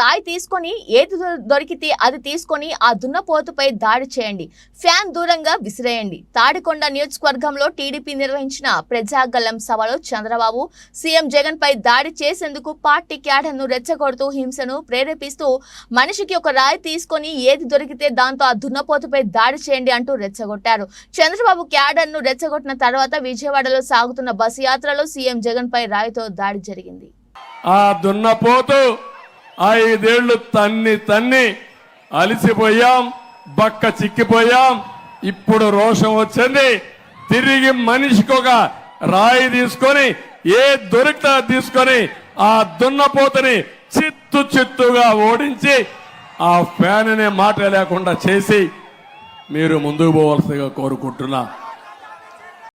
రాయి తీసుకొని ఏది దొరికితే అది తీసుకొని ఆ దున్నపోతుపై దాడి చేయండి. ఫ్యాన్ దూరంగా విసిరేయండి. తాడికొండ నియోజకవర్గంలో టీడీపీ నిర్వహించిన ప్రజాగల్లం సభలో చంద్రబాబు సీఎం జగన్ పై దాడి చేసేందుకు పార్టీ క్యాడర్ను రెచ్చగొడుతూ హింసను ప్రేరేపిస్తూ మనిషికి ఒక రాయి తీసుకొని ఏది దొరికితే దాంతో ఆ దున్నపోతుపై దాడి చేయండి అంటూ రెచ్చగొట్టారు. చంద్రబాబు క్యాడర్ను రెచ్చగొట్టిన తర్వాత విజయవాడలో సాగుతున్న బస్సు యాత్రలో సీఎం జగన్ పై రాయితో దాడి జరిగింది. ఆ దున్నపోతు ఐదేళ్ళు తన్ని తన్ని అలిసిపోయాం బక్క చిక్కిపోయాం. ఇప్పుడు రోషం వచ్చింది. తిరిగి మనిషికి ఒక రాయి తీసుకొని ఏ దొరికితే తీసుకొని ఆ దున్నపోతని చిత్తు చిత్తుగా ఓడించి ఆ ఫ్యాన్ మాట లేకుండా చేసి మీరు ముందుకు పోవలసిగా కోరుకుంటున్నా.